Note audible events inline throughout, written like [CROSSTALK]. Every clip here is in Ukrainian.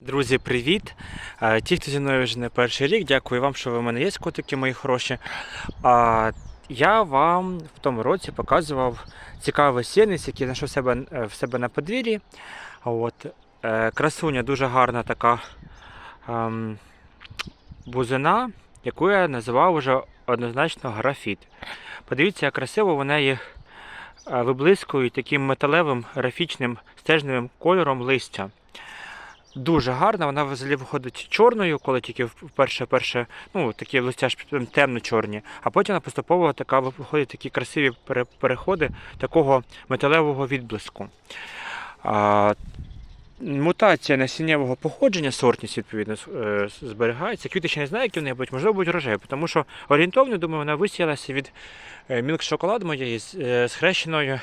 Друзі, привіт! Е, Ті, хто зі мною вже не перший рік, дякую вам, що ви в мене є, котики мої хороші. Я вам в тому році показував цікавий сіниць, який знайшов себе, е, в себе на подвір'ї. От. е, Красуня дуже гарна така ем, бузина, яку я називав вже однозначно графіт. Подивіться, як красиво в неї е, виблискують таким металевим графічним стежневим кольором листя. Дуже гарна, вона взагалі виходить чорною, коли тільки вперше, перше, ну такі листя ж темно-чорні, а потім вона поступово така виходить такі красиві переходи такого металевого відблиску. А, мутація насіннєвого походження, сортність, відповідно, е, зберігається. Квіти ще не знаю, які вони будуть, можливо, будуть рожеві, тому що орієнтовно, думаю, вона висіялася від мілк шоколад моєї з, е, хрещеною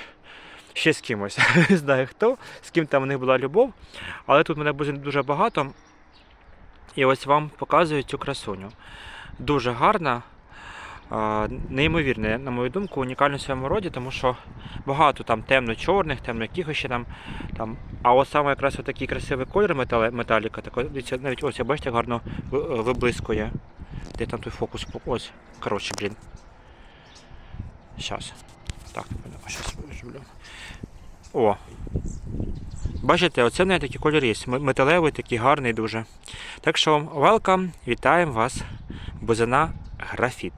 ще з кимось. [LAUGHS] Не знаю хто, з ким там у них була любов. Але тут мене буде дуже багато. І ось вам показую цю красуню. Дуже гарна, неймовірна, на мою думку, унікальна в своєму роді, тому що багато там темно-чорних, темно якихось ще там. там. А ось саме якраз такий красивий колір металіка, так, навіть ось, бачите, гарно виблискує. Де там той фокус? Ось. Коротше, блін. Щас. Так, щас О, Бачите, оце в неї такий кольор є. Металевий, такий гарний дуже. Так що, welcome, вітаємо вас, бузина графіт.